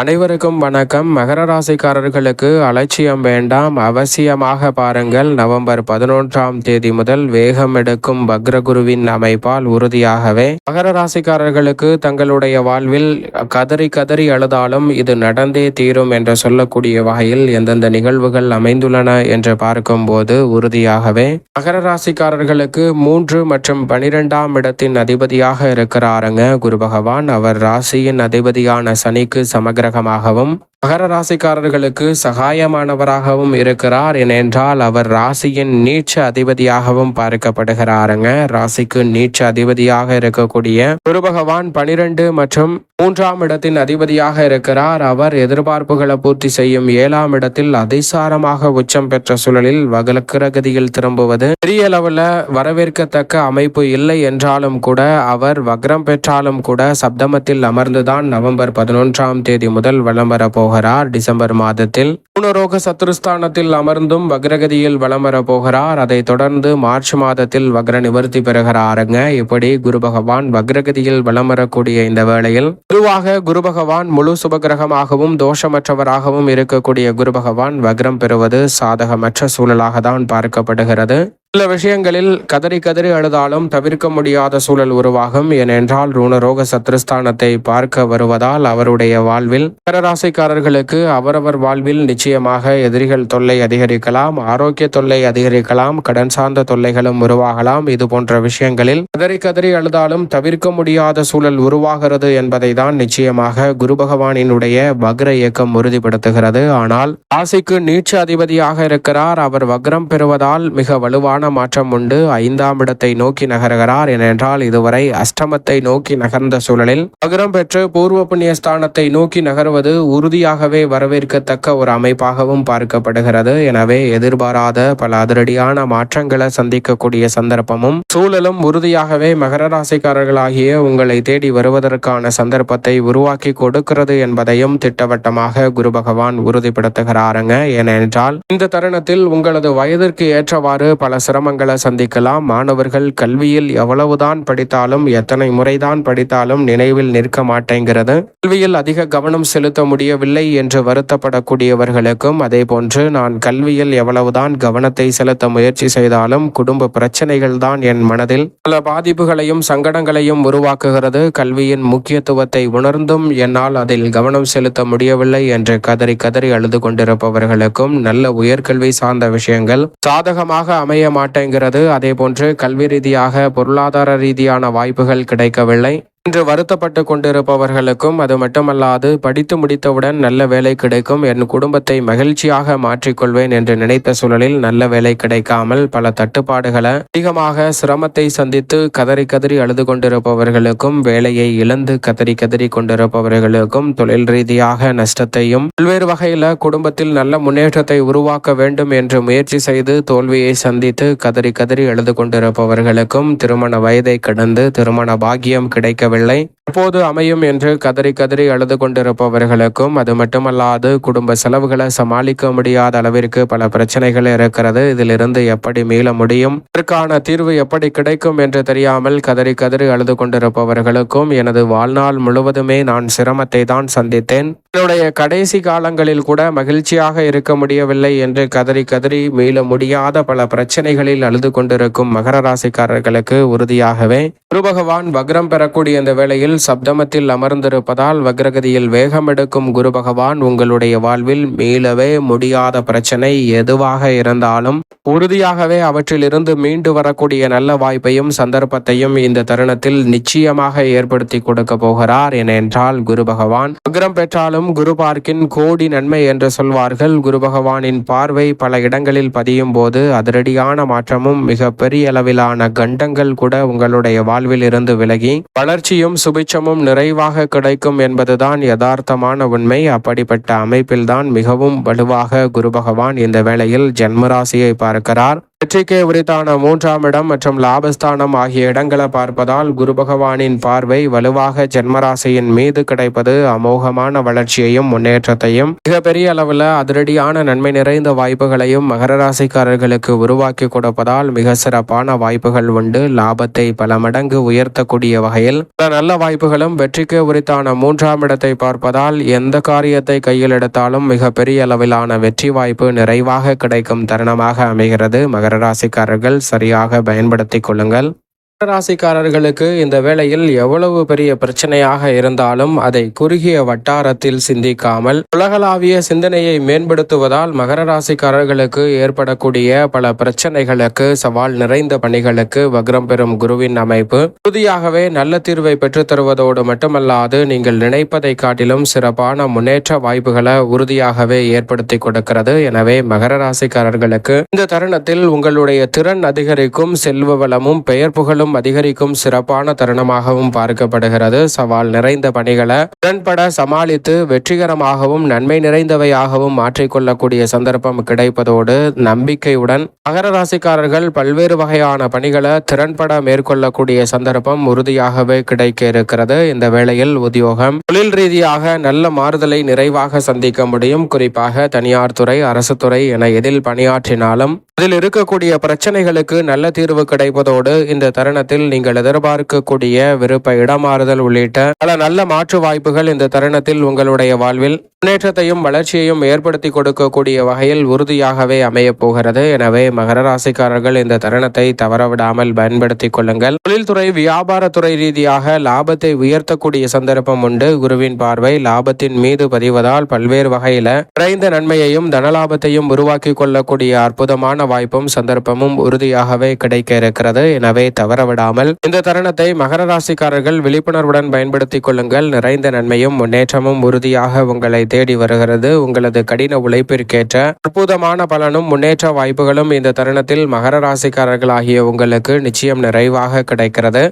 அனைவருக்கும் வணக்கம். மகர ராசிக்காரர்களுக்கு அலட்சியம் வேண்டாம். அவசியமாக பாருங்கள் நவம்பர் பதினொன்றாம் தேதி முதல் வேகம் எடுக்கும் பக்ரகுருவின் அமைப்பால் உறுதியாகவே. மகர ராசிக்காரர்களுக்கு தங்களுடைய வாழ்வில் கதறி கதறி அழுதாலும் இது நடந்தே தீரும் என்று சொல்லக்கூடிய வகையில் எந்தெந்த நிகழ்வுகள் அமைந்துள்ளன என்று பார்க்கும்போது உறுதியாகவே. மகர ராசிக்காரர்களுக்கு மூன்று மற்றும் பனிரெண்டாம் இடத்தின் அதிபதியாக இருக்கிறாருங்க குரு பகவான். அவர் ராசியின் அதிபதியான சனிக்கு சமக கிரகமாகவும் மகர ராசிக்காரர்களுக்கு சகாயமானவராகவும் இருக்கிறார். ஏனென்றால் அவர் ராசியின் நீச்ச அதிபதியாகவும் பார்க்கப்படுகிறாருங்க. ராசிக்கு நீச்ச அதிபதியாக இருக்கக்கூடிய குரு பகவான் பனிரெண்டு மற்றும் மூன்றாம் இடத்தின் அதிபதியாக இருக்கிறார். அவர் எதிர்பார்ப்புகளை பூர்த்தி செய்யும் ஏழாம் இடத்தில் அதிசாரமாக உச்சம் பெற்ற சூழலில் வகலக்கிரகதியில் திரும்புவது பெரிய அளவில் வரவேற்கத்தக்க அமைப்பு இல்லை என்றாலும் கூட அவர் வக்ரம் பெற்றாலும் கூட சப்தமத்தில் அமர்ந்துதான் நவம்பர் பதினொன்றாம் தேதி முதல் வலம் வர போகிறார். டிசம்பர் மாதத்தில் பூனரோக சத்ருஸ்தானத்தில் அமர்ந்தும் வக்ரகதியில் வலம் வர போகிறார். அதை தொடர்ந்து மார்ச் மாதத்தில் வக்ர நிவர்த்தி பெறுகிறாருங்க. இப்படி குரு பகவான் வக்ரகதியில் வலம் வரக்கூடிய இந்த வேளையில் பொதுவாக குரு பகவான் முழு சுபகிரகமாகவும் தோஷமற்றவராகவும் இருக்கக்கூடிய குரு பகவான் வக்ரம் பெறுவது சாதகமற்ற சூழலாக தான் பார்க்கப்படுகிறது. சில விஷயங்களில் கதறி கதறி அழுதாலும் தவிர்க்க முடியாத சூழல் உருவாகும். ஏனென்றால் ரூணரோக சத்ருஸ்தானத்தை பார்க்க வருவதால் அவருடைய வாழ்வில் கரராசிக்காரர்களுக்கு அவரவர் வாழ்வில் நிச்சயமாக எதிரிகள் தொல்லை அதிகரிக்கலாம் ஆரோக்கிய தொல்லை அதிகரிக்கலாம் கடன் சார்ந்த தொல்லைகளும் உருவாகலாம். இது போன்ற விஷயங்களில் கதறி கதறி அழுதாலும் தவிர்க்க முடியாத சூழல் உருவாகிறது என்பதை தான் நிச்சயமாக குரு பகவானினுடைய வக்ர இயக்கம் உறுதிப்படுத்துகிறது. ஆனால் ராசிக்கு நீட்ச அதிபதியாக இருக்கிறார். அவர் வக்ரம் பெறுவதால் மிக வலுவான மாற்றம் உண்டு. ஐந்தாம் இடத்தை நோக்கி நகர்கிறார் ஏனென்றால் இதுவரை அஷ்டமத்தை நோக்கி நகர்ந்த சூழலில் வக்ரம் பெற்று பூர்வ புண்ணிய ஸ்தானத்தை நோக்கி நகர்வது உறுதியாகவே வரவேற்கத்தக்க ஒரு அமைப்பாகவும் பார்க்கப்படுகிறது. எனவே எதிர்பாராத பல அதிரடியான மாற்றங்களை சந்திக்கக்கூடிய சந்தர்ப்பமும் சூழலும் உறுதியாகவே மகர ராசிக்காரர்களாகிய உங்களை தேடி வருவதற்கான சந்தர்ப்பத்தை உருவாக்கி கொடுக்கிறது என்பதையும் திட்டவட்டமாக குரு பகவான் உறுதிப்படுத்துகிறாருங்க. ஏனென்றால் இந்த தருணத்தில் உங்களது வயதிற்கு ஏற்றவாறு பல சிரமங்களை சந்திக்கலாம். மாணவர்கள் கல்வியில் எவ்வளவுதான் படித்தாலும் எத்தனை முறைதான் படித்தாலும் நினைவில் நிற்க மாட்டேங்கிறது. கல்வியில் அதிக கவனம் செலுத்த முடியவில்லை என்று வருத்தப்படக்கூடியவர்களுக்கும் அதே போன்று நான் கல்வியில் எவ்வளவுதான் கவனத்தை செலுத்த முயற்சி செய்தாலும் குடும்ப பிரச்சனைகள் தான் என் மனதில். பல பாதிப்புகளையும் சங்கடங்களையும் உருவாக்குகிறது. கல்வியின் முக்கியத்துவத்தை உணர்ந்தும் என்னால் அதில் கவனம் செலுத்த முடியவில்லை என்று கதறி கதறி அழுது கொண்டிருப்பவர்களுக்கும் நல்ல உயர்கல்வி சார்ந்த விஷயங்கள் சாதகமாக அமைய மாட்டேங்கிறது. அதே போன்று கல்வி ரீதியாக பொருளாதார ரீதியான வாய்ப்புகள் கிடைக்கவில்லை. இன்று வருத்தப்பட்டு கொண்டிருப்பவர்களுக்கும் அது மட்டுமல்லாது படித்து முடித்தவுடன் நல்ல வேலை கிடைக்கும் என் குடும்பத்தை மகிழ்ச்சியாக மாற்றிக்கொள்வேன் என்று நினைத்த சூழலில் நல்ல வேலை கிடைக்காமல் பல தட்டுப்பாடுகளை அதிகமாக சிரமத்தை சந்தித்து கதறி கதறி அழுது கொண்டிருப்பவர்களுக்கும் வேலையை இழந்து கதறி கதறி கொண்டிருப்பவர்களுக்கும் தொழில் ரீதியாக நஷ்டத்தையும் பல்வேறு வகையில குடும்பத்தில் நல்ல முன்னேற்றத்தை உருவாக்க வேண்டும் என்று முயற்சி செய்து தோல்வியை சந்தித்து கதறி கதறி அழுது கொண்டிருப்பவர்களுக்கும் திருமண வயதை கடந்து திருமண பாக்கியம் கிடைக்க முடியவில்லை எப்போது அமையும் என்று கதறி கதறி அழுது கொண்டிருப்பவர்களுக்கும் அது மட்டுமல்லாது குடும்ப செலவுகளை சமாளிக்க முடியாத அளவிற்கு பல பிரச்சனைகள் இருக்கிறது. இதிலிருந்து எப்படி மீள முடியும்? இதற்கான தீர்வு எப்படி கிடைக்கும் என்று தெரியாமல் கதறி கதறி அழுது கொண்டிருப்பவர்களுக்கும் எனது வாழ்நாள் முழுவதுமே நான் சிரமத்தை தான் சந்தித்தேன். என்னுடைய கடைசி காலங்களில் கூட மகிழ்ச்சியாக இருக்க முடியவில்லை என்று கதறி கதறி மீள முடியாத பல பிரச்சனைகளில் அழுது கொண்டிருக்கும் மகர ராசிக்காரர்களுக்கு உறுதியாகவே குரு பகவான் வக்ரம் பெறக்கூடிய இந்த வேளையில் சப்தமத்தில் அமர்ந்திருப்பதால் வக்ரகதியில் வேகம் எடுக்கும் குரு பகவான் உங்களுடைய வாழ்வில் மீளவே முடியாத பிரச்சனை எதுவாக இருந்தாலும் உறுதியாகவே அவற்றிலிருந்து மீண்டு வரக்கூடிய நல்ல வாய்ப்பையும் சந்தர்ப்பத்தையும் இந்த தருணத்தில் நிச்சயமாக ஏற்படுத்தி கொடுக்க போகிறார் ஏனென்றால் குரு பகவான் வக்ரம் பெற்றாலும் குரு பார்க்கின் கோடி நன்மை என்று சொல்வார்கள். குரு பகவானின் பார்வை பல இடங்களில் பதியும் போது அதிரடியான மாற்றமும் மிக பெரிய அளவிலான கண்டங்கள் கூட உங்களுடைய வாழ்வில் இருந்து விலகி வளர்ச்சியும் சுபிச்சமும் நிறைவாக கிடைக்கும் என்பதுதான் யதார்த்தமான உண்மை. அப்படிப்பட்ட அமைப்பில்தான் மிகவும் வலுவாக குரு பகவான் இந்த வேளையில் ஜென்மராசியை பார்க்கிறார். வெற்றிக்கு உரித்தான மூன்றாம் இடம் மற்றும் லாபஸ்தானம் ஆகிய இடங்களை பார்ப்பதால் குரு பகவானின் பார்வை வலுவாக ஜென்மராசியின் மீது கிடைப்பது அமோகமான வளர்ச்சியையும் முன்னேற்றத்தையும் மிகப்பெரிய அளவில் அதிரடியான நன்மை நிறைந்த வாய்ப்புகளையும் மகர ராசிக்காரர்களுக்கு உருவாக்கி கொடுப்பதால் மிக சிறப்பான வாய்ப்புகள் உண்டு. லாபத்தை பல மடங்கு உயர்த்தக்கூடிய வகையில் பல நல்ல வாய்ப்புகளும் வெற்றிக்கு உரித்தான மூன்றாம் இடத்தை பார்ப்பதால் எந்த காரியத்தை கையில் எடுத்தாலும் மிக பெரிய அளவிலான வெற்றி வாய்ப்பு நிறைவாக கிடைக்கும் தருணமாக அமைகிறது. மகர ராசிக்காரர்கள் சரியாக பயன்படுத்திக் கொள்ளுங்கள். ராசிக்காரர்களுக்கு இந்த வேளையில் எவ்வளவு பெரிய பிரச்சனையாக இருந்தாலும் அதை குறுகிய வட்டாரத்தில் சிந்திக்காமல் உலகளாவிய சிந்தனையை மேம்படுத்துவதால் மகர ராசிக்காரர்களுக்கு ஏற்படக்கூடிய பல பிரச்சனைகளுக்கு சவால் நிறைந்த பணிகளுக்கு வக்ரம் பெறும் குருவின் அமைப்பு. உறுதியாகவே நல்ல தீர்வை பெற்றுத் தருவதோடு மட்டுமல்லாது நீங்கள் நினைப்பதை காட்டிலும் சிறப்பான முன்னேற்ற வாய்ப்புகளை உறுதியாகவே ஏற்படுத்தி கொடுக்கிறது. எனவே மகர ராசிக்காரர்களுக்கு இந்த தருணத்தில் உங்களுடைய திறன் அதிகரிக்கும் செல்வ வளமும் பெயர் புகழும் அதிகரிக்கும் சிறப்பான தருணமாகவும் பார்க்கப்படுகிறது. சவால் நிறைந்த பணிகளை உடன்பட சமாளித்து வெற்றிகரமாகவும் நன்மை நிறைந்தவையாகவும் மாற்றிக்கொள்ளக்கூடிய சந்தர்ப்பம் கிடைப்பதோடு நம்பிக்கையுடன் மகர ராசிக்காரர்கள் பல்வேறு வகையான பணிகளை திறன்பட மேற்கொள்ளக்கூடிய சந்தர்ப்பம் உறுதியாகவே கிடைக்க இருக்கிறது. இந்த வேளையில் உத்தியோகம் தொழில் ரீதியாக நல்ல மாறுதலை நிறைவாக சந்திக்க முடியும். குறிப்பாக தனியார் துறை அரசு துறை என எதில் பணியாற்றினாலும் அதில் இருக்கக்கூடிய பிரச்சனைகளுக்கு நல்ல தீர்வு கிடைப்பதோடு இந்த தருணத்தில் நீங்கள் எதிர்பார்க்கக்கூடிய விருப்ப இடமாறுதல் உள்ளிட்ட பல நல்ல மாற்று வாய்ப்புகள் இந்த தருணத்தில் உங்களுடைய வாழ்வில் முன்னேற்றத்தையும் வளர்ச்சியையும் ஏற்படுத்தி கொடுக்கக்கூடிய வகையில் உறுதியாகவே அமையப் போகிறது. எனவே மகர ராசிக்காரர்கள் இந்த தருணத்தை தவறவிடாமல் பயன்படுத்திக் கொள்ளுங்கள். தொழில்துறை வியாபாரத்துறை ரீதியாக லாபத்தை உயர்த்தக்கூடிய சந்தர்ப்பம் உண்டு. குருவின் பார்வை லாபத்தின் மீது பதிவதால் பல்வேறு வகையில குறைந்த நன்மையையும் தனலாபத்தையும் உருவாக்கி கொள்ளக்கூடிய அற்புதமான வாய்ப்பும் சந்தர்ப்பமும் உறுதியாகவே கிடைக்க இருக்கிறது. எனவே தவற விடாமல் இந்த தருணத்தை மகர ராசிக்காரர்கள் விழிப்புணர்வுடன் பயன்படுத்திக் கொள்ளுங்கள். நிறைந்த நன்மையும் முன்னேற்றமும் உறுதியாக உங்களை தேடி வருகிறது. உங்களது கடின உழைப்பிற்கேற்ற அற்புதமான பலனும் முன்னேற்ற வாய்ப்புகளும் இந்த தருணத்தில் மகர ராசிக்காரர்களாகிய உங்களுக்கு நிச்சயம் நிறைவாக கிடைக்கிறது.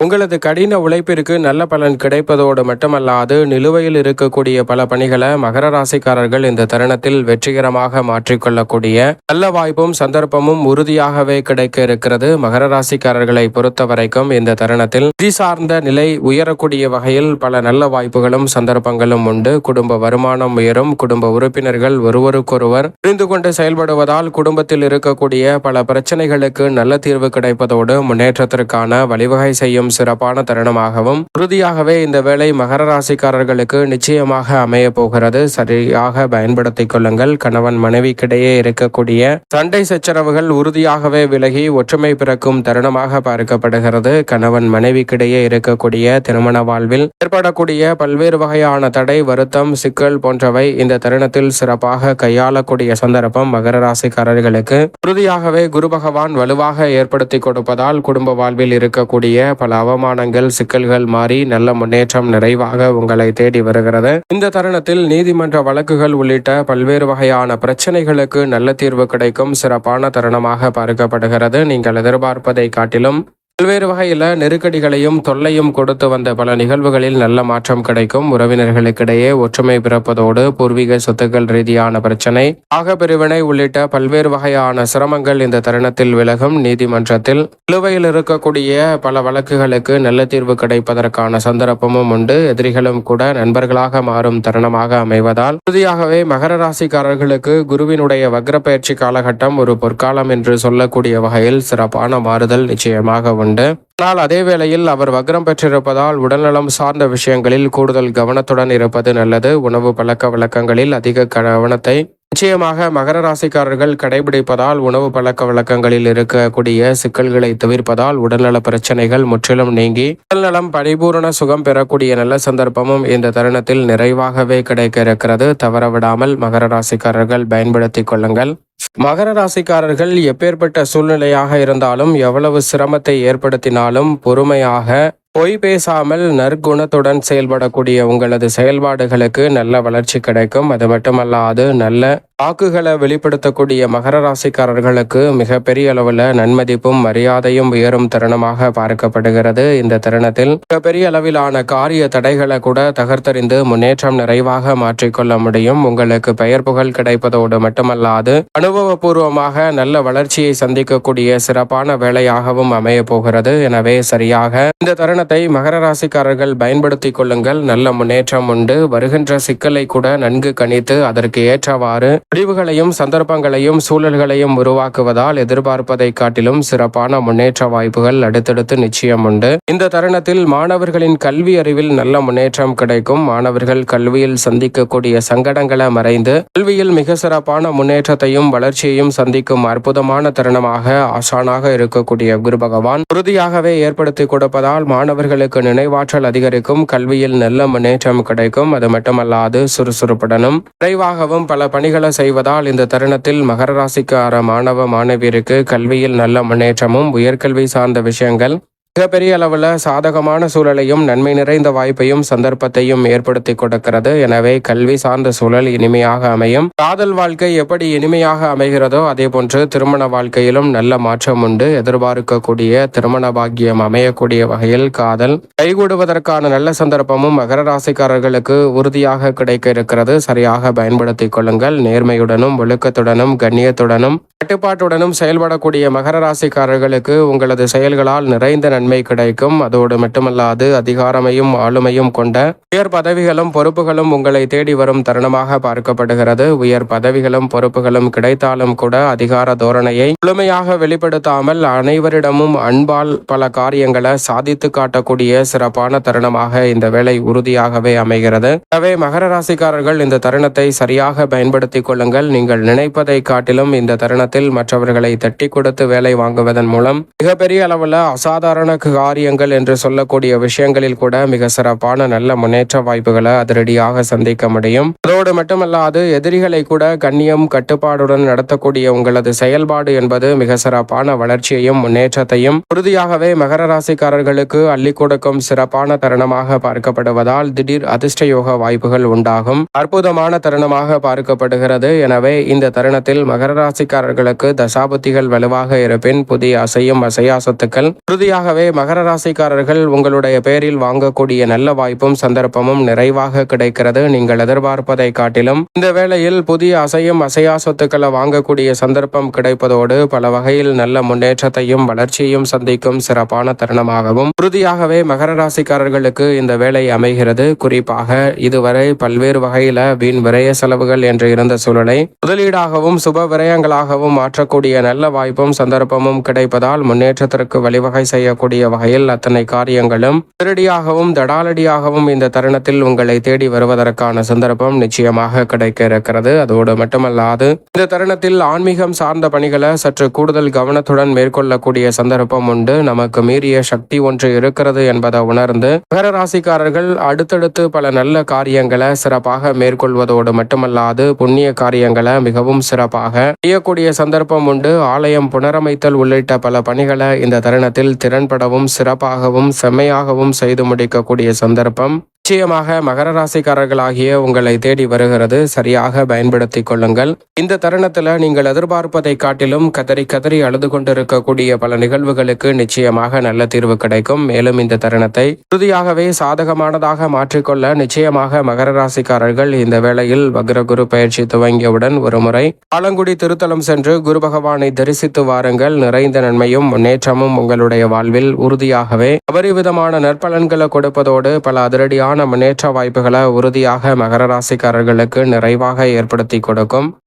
உங்களது கடின உழைப்பிற்கு நல்ல பலன் கிடைப்பதோடு மட்டுமல்லாது நிலுவையில் இருக்கக்கூடிய பல பணிகளை மகர ராசிக்காரர்கள் இந்த தருணத்தில் வெற்றிகரமாக மாற்றிக்கொள்ளக்கூடிய நல்ல வாய்ப்பும் சந்தர்ப்பமும் உறுதியாகவே கிடைக்க இருக்கிறது. மகர ராசிக்காரர்களை பொறுத்த வரைக்கும் இந்த தருணத்தில் நிதி சார்ந்த நிலை உயரக்கூடிய வகையில் பல நல்ல வாய்ப்புகளும் சந்தர்ப்பங்களும் உண்டு. குடும்ப வருமானம் உயரும். குடும்ப உறுப்பினர்கள் ஒருவருக்கொருவர் புரிந்து கொண்டு செயல்படுவதால் குடும்பத்தில் இருக்கக்கூடிய பல பிரச்சனைகளுக்கு நல்ல தீர்வு கிடைப்பதோடு முன்னேற்றத்திற்கான வழிவகை செய்யும் சிறப்பான தருணமாகவும் உறுதியாகவே இந்த வேலை மகர ராசிக்காரர்களுக்கு நிச்சயமாக அமைய போகிறது. சரியாக பயன்படுத்திக் கொள்ளுங்கள். கணவன் மனைவிக்கிடையே இருக்கக்கூடிய சண்டை சச்சரவுகள் உறுதியாகவே விலகி ஒற்றுமை பிறக்கும் தருணமாக பார்க்கப்படுகிறது. கணவன் மனைவிக்கிடையே இருக்கக்கூடிய திருமண வாழ்வில் ஏற்படக்கூடிய பல்வேறு வகையான தடை வருத்தம் சிக்கல் போன்றவை இந்த தருணத்தில் சிறப்பாக கையாளக்கூடிய சந்தர்ப்பம் மகர ராசிக்காரர்களுக்கு. உறுதியாகவே குரு பகவான் வலுவாக ஏற்படுத்தி கொடுப்பதால் குடும்ப வாழ்வில் இருக்கக்கூடிய பல அவமானங்கள் சிக்கல்கள் மாறி நல்ல முன்னேற்றம் நிறைவாக உங்களை தேடி வருகிறது. இந்த தருணத்தில் நீதிமன்ற வழக்குகள் உள்ளிட்ட பல்வேறு வகையான பிரச்சனைகளுக்கு நல்ல தீர்வு கிடைக்கும் சிறப்பான தருணமாக பார்க்கப்படுகிறது. நீங்கள் எதிர்பார்ப்பதை காட்டிலும் பல்வேறு வகையில் நெருக்கடிகளையும் தொல்லையும் கொடுத்து வந்த பல நிகழ்வுகளில் நல்ல மாற்றம் கிடைக்கும். உறவினர்களுக்கிடையே ஒற்றுமை பிறப்பதோடு பூர்வீக சொத்துக்கள் ரீதியான பிரச்சனை ஆக பிரிவினை உள்ளிட்ட பல்வேறு வகையான சிரமங்கள் இந்த தருணத்தில் விலகும். நீதிமன்றத்தில் நிலுவையில் இருக்கக்கூடிய பல வழக்குகளுக்கு நல்ல தீர்வு கிடைப்பதற்கான சந்தர்ப்பமும் உண்டு. எதிரிகளும் கூட நண்பர்களாக மாறும் தருணமாக அமைவதால் உறுதியாகவே மகர ராசிக்காரர்களுக்கு குருவினுடைய வக்ர பயிற்சி காலகட்டம் ஒரு பொற்காலம் என்று சொல்லக்கூடிய வகையில் சிறப்பான மாறுதல் நிச்சயமாக உண்டு. ஆனால் அதே வேளையில் அவர் வக்ரம் பெற்றிருப்பதால் உடல்நலம் சார்ந்த விஷயங்களில் கூடுதல் கவனத்துடன் இருப்பது நல்லது. உணவு பழக்க வழக்கங்களில் அதிக கவனத்தை நிச்சயமாக மகர ராசிக்காரர்கள் கடைபிடிப்பதால் உணவு பழக்க வழக்கங்களில் இருக்கக்கூடிய சிக்கல்களை தவிர்ப்பதால் உடல்நல பிரச்சனைகள் முற்றிலும் நீங்கி உடல்நலம் பரிபூரண சுகம் பெறக்கூடிய நல்ல சந்தர்ப்பமும் இந்த தருணத்தில் நிறைவாகவே கிடைக்க இருக்கிறது. தவறவிடாமல் மகர ராசிக்காரர்கள் பயன்படுத்திக் கொள்ளுங்கள். மகர ராசிக்காரர்கள் எப்பேற்பட்ட சூழ்நிலையாக இருந்தாலும் எவ்வளவு சிரமத்தை ஏற்படுத்தினாலும் பொறுமையாக பொய் பேசாமல் நற்குணத்துடன் செயல்படக்கூடிய உங்களது செயல்பாடுகளுக்கு நல்ல வளர்ச்சி கிடைக்கும். அது மட்டுமல்லாது நல்ல வாக்குகளை வெளிப்படுத்தக்கூடிய மகர ராசிக்காரர்களுக்கு மிகப்பெரிய அளவில் நன்மதிப்பும் மரியாதையும் உயரும் தருணமாக பார்க்கப்படுகிறது. இந்த தருணத்தில் மிகப்பெரிய அளவிலான காரிய தடைகளை கூட தகர்த்தறிந்து முன்னேற்றம் நிறைவாக மாற்றிக்கொள்ள முடியும். உங்களுக்கு பெயர் புகழ் கிடைப்பதோடு மட்டுமல்லாது அனுபவபூர்வமாக நல்ல வளர்ச்சியை சந்திக்கக்கூடிய சிறப்பான வேலையாகவும் அமைய போகிறது. எனவே சரியாக இந்த தருணத்தை மகர ராசிக்காரர்கள் பயன்படுத்திக் கொள்ளுங்கள். நல்ல முன்னேற்றம் உண்டு. வருகின்ற சிக்கலை கூட நன்கு கணித்து அதற்கு ஏற்றவாறு முடிவுகளையும் சந்தர்ப்பங்களையும் சூழல்களையும் உருவாக்குவதால் எதிர்பார்ப்பதை காட்டிலும் சிறப்பான முன்னேற்ற வாய்ப்புகள் அடுத்தடுத்து நிச்சயம் உண்டு. இந்த தருணத்தில் மாணவர்களின் கல்வி அறிவில் நல்ல முன்னேற்றம் கிடைக்கும். மாணவர்கள் கல்வியில் சந்திக்கக்கூடிய சங்கடங்களை மறைந்து கல்வியில் மிக சிறப்பான முன்னேற்றத்தையும் வளர்ச்சியையும் சந்திக்கும் அற்புதமான தருணமாக ஆசானாக இருக்கக்கூடிய குரு பகவான் உறுதியாகவே ஏற்படுத்தி கொடுப்பதால் மாணவர்களுக்கு நினைவாற்றல் அதிகரிக்கும். கல்வியில் நல்ல முன்னேற்றம் கிடைக்கும். அது மட்டுமல்லாது சுறுசுறுப்புடனும் விரைவாகவும் பல பணிகளை செய்வதால் இந்த தருணத்தில் மகர ராசிக்கார மாணவ மாணவியருக்கு கல்வியில் நல்ல முன்னேற்றமும் உயர்கல்வி சார்ந்த விஷயங்கள் மிகப்பெரிய அளவில் சாதகமான சூழலையும் நன்மை நிறைந்த வாய்ப்பையும் சந்தர்ப்பத்தையும் ஏற்படுத்தி கொடுக்கிறது. எனவே கல்வி சார்ந்த சூழல் இனிமையாக அமையும். காதல் வாழ்க்கை எப்படி இனிமையாக அமைகிறதோ அதே போன்று திருமண வாழ்க்கையிலும் நல்ல மாற்றம் உண்டு. எதிர்பார்க்கக்கூடிய திருமண பாக்கியம் அமையக்கூடிய வகையில் காதல் கைகூடுவதற்கான நல்ல சந்தர்ப்பமும் மகர ராசிக்காரர்களுக்கு உறுதியாக கிடைக்க இருக்கிறது. சரியாக பயன்படுத்திக் கொள்ளுங்கள். நேர்மையுடனும் ஒழுக்கத்துடனும் கண்ணியத்துடனும் கட்டுப்பாட்டுடனும் செயல்படக்கூடிய மகர ராசிக்காரர்களுக்கு உங்களது செயல்களால் நிறைந்த நன்மை கிடைக்கும். அதோடு மட்டுமல்லாது அதிகாரமையும் ஆளுமையும் கொண்ட உயர் பதவிகளும் பொறுப்புகளும் உங்களை தேடி வரும் தருணமாக பார்க்கப்படுகிறது. உயர் பதவிகளும் பொறுப்புகளும் கிடைத்தாலும் கூட அதிகார தோரணையை முழுமையாக வெளிப்படுத்தாமல் அனைவரிடமும் அன்பால் பல காரியங்களை சாதித்து காட்டக்கூடிய சிறப்பான தருணமாக இந்த வேலை உறுதியாகவே அமைகிறது. எனவே மகர ராசிக்காரர்கள் இந்த தருணத்தை சரியாக பயன்படுத்திக் கொள்ளுங்கள். நீங்கள் நினைப்பதை காட்டிலும் இந்த தருணத்தில் மற்றவர்களை தட்டி கொடுத்து வேலை வாங்குவதன் மூலம் மிகப்பெரிய அளவில் அசாதாரண காரியங்கள் என்று சொல்லக்கூடிய விஷயங்களில் கூட மிக சிறப்பான நல்ல முன்னேற்ற வாய்ப்புகளை அதிரடியாக சந்திக்க முடியும். அதோடு மட்டுமல்லாது எதிரிகளை கூட கண்ணியம் கட்டுப்பாடுடன் நடத்தக்கூடிய உங்களது செயல்பாடு என்பது மிக சிறப்பான வளர்ச்சியையும் முன்னேற்றத்தையும் உறுதியாகவே மகர ராசிக்காரர்களுக்கு அள்ளி கொடுக்கும் சிறப்பான தருணமாக பார்க்கப்படுவதால் திடீர் அதிர்ஷ்ட யோக வாய்ப்புகள் உண்டாகும். அற்புதமான தருணமாக பார்க்கப்படுகிறது. எனவே இந்த தருணத்தில் மகர ராசிக்காரர்களுக்கு தசாபுத்திகள் வலுவாக இருப்பின் புதிய அசையும் அசையா சொத்துக்கள் உறுதியாகவே மகர ராசிக்காரர்கள் உங்களுடைய பெயரில் வாங்கக்கூடிய நல்ல வாய்ப்பும் சந்தர்ப்பமும் நிறைவாக கிடைக்கிறது. நீங்கள் எதிர்பார்ப்பதை காட்டிலும் இந்த வேளையில் புதிய அசையும் அசையா சொத்துக்களை வாங்கக்கூடிய சந்தர்ப்பம் கிடைப்பதோடு பல வகையில் நல்ல முன்னேற்றத்தையும் வளர்ச்சியையும் சந்திக்கும் சிறப்பான தருணமாகவும் உறுதியாகவே மகர ராசிக்காரர்களுக்கு இந்த வேலை அமைகிறது. குறிப்பாக இதுவரை பல்வேறு வகையில வீண் விரய செலவுகள் என்று இருந்த சூழலை முதலீடாகவும் சுப விரயங்களாகவும் மாற்றக்கூடிய நல்ல வாய்ப்பும் சந்தர்ப்பமும் கிடைப்பதால் முன்னேற்றத்திற்கு வழிவகை செய்யக்கூடிய வகையில் அத்தனை காரியங்களும் திருடியாகவும் தடாலடியாகவும் இந்த தருணத்தில் உங்களை தேடி வருவதற்கான சந்தர்ப்பம் நிச்சயமாக கிடைக்க இருக்கிறது அதோடு மட்டுமல்லாது இந்த தருணத்தில் ஆன்மீகம் சார்ந்த பணிகளை சற்று கூடுதல் கவனத்துடன் மேற்கொள்ளக்கூடிய சந்தர்ப்பம் உண்டு. நமக்கு மீறிய சக்தி ஒன்று இருக்கிறது என்பதை உணர்ந்து மகர ராசிக்காரர்கள் அடுத்தடுத்து பல நல்ல காரியங்களை சிறப்பாக மேற்கொள்வதோடு மட்டுமல்லாது புண்ணிய காரியங்களை மிகவும் சிறப்பாக செய்யக்கூடிய சந்தர்ப்பம் உண்டு. ஆலயம் புனரமைத்தல் உள்ளிட்ட பல பணிகளை இந்த தருணத்தில் திறன்படவும் சிறப்பாகவும் செம்மையாகவும் செய்து முடிக்கக்கூடிய சந்தர்ப்பம். நிச்சயமாக மகர ராசிக்காரர்களாகிய உங்களை தேடி வருகிறது. சரியாக பயன்படுத்திக் கொள்ளுங்கள். இந்த தருணத்தில் நீங்கள் எதிர்பார்ப்பதை காட்டிலும் கதறி கதறி அழுது கொண்டிருக்கக்கூடிய பல நிகழ்வுகளுக்கு நிச்சயமாக நல்ல தீர்வு கிடைக்கும். மேலும் இந்த தருணத்தை உறுதியாகவே சாதகமானதாக மாற்றிக்கொள்ள நிச்சயமாக மகர ராசிக்காரர்கள் இந்த வேளையில் வக்ரகுரு பயிற்சி துவங்கியவுடன் ஒரு முறை ஆலங்குடி திருத்தலம் சென்று குரு பகவானை தரிசித்து வாருங்கள். நிறைந்த நன்மையும் முன்னேற்றமும் உங்களுடைய வாழ்வில் உறுதியாகவே அபரிவிதமான நற்பலன்களை கொடுப்பதோடு பல அதிரடியான முன்னேற்ற வாய்ப்புகளை உறுதியாக மகர ராசிக்காரர்களுக்கு நிறைவாக ஏற்படுத்தி கொடுக்கும்.